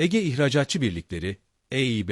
Ege İhracatçı Birlikleri, EİB,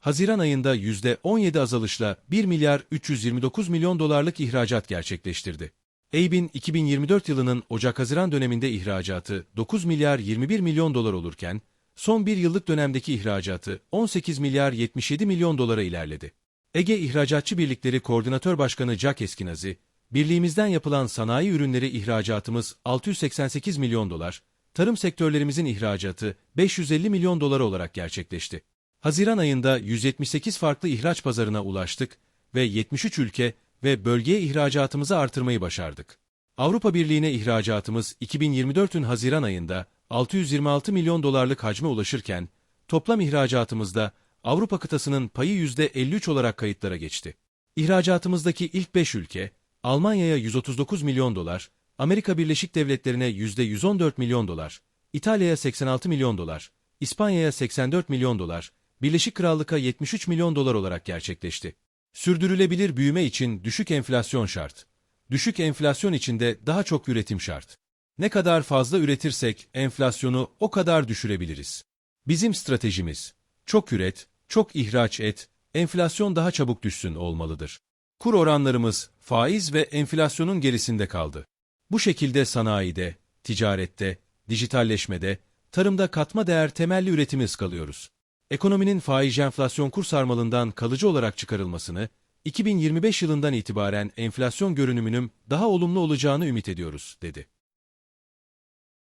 Haziran ayında %17 azalışla 1 milyar 329 milyon dolarlık ihracat gerçekleştirdi. EİB'in 2024 yılının Ocak-Haziran döneminde ihracatı 9 milyar 21 milyon dolar olurken, son bir yıllık dönemdeki ihracatı 18 milyar 77 milyon dolara ilerledi. Ege İhracatçı Birlikleri Koordinatör Başkanı Jack Eskinazi, birliğimizden yapılan sanayi ürünleri ihracatımız 688 milyon dolar, tarım sektörlerimizin ihracatı 550 milyon dolar olarak gerçekleşti. Haziran ayında 178 farklı ihraç pazarına ulaştık ve 73 ülke ve bölgeye ihracatımızı artırmayı başardık. Avrupa Birliği'ne ihracatımız 2024'ün Haziran ayında 626 milyon dolarlık hacme ulaşırken, toplam ihracatımızda Avrupa kıtasının payı %53 olarak kayıtlara geçti. İhracatımızdaki ilk 5 ülke, Almanya'ya 139 milyon dolar, Amerika Birleşik Devletleri'ne %114 milyon dolar, İtalya'ya 86 milyon dolar, İspanya'ya 84 milyon dolar, Birleşik Krallık'a 73 milyon dolar olarak gerçekleşti. Sürdürülebilir büyüme için düşük enflasyon şart. Düşük enflasyon içinde daha çok üretim şart. Ne kadar fazla üretirsek enflasyonu o kadar düşürebiliriz. Bizim stratejimiz çok üret, çok ihraç et, enflasyon daha çabuk düşsün olmalıdır. Kur oranlarımız faiz ve enflasyonun gerisinde kaldı. Bu şekilde sanayide, ticarette, dijitalleşmede, tarımda katma değer temelli üretimi ıskalıyoruz. Ekonominin faiz enflasyon kur sarmalından kalıcı olarak çıkarılmasını, 2025 yılından itibaren enflasyon görünümünün daha olumlu olacağını ümit ediyoruz, dedi.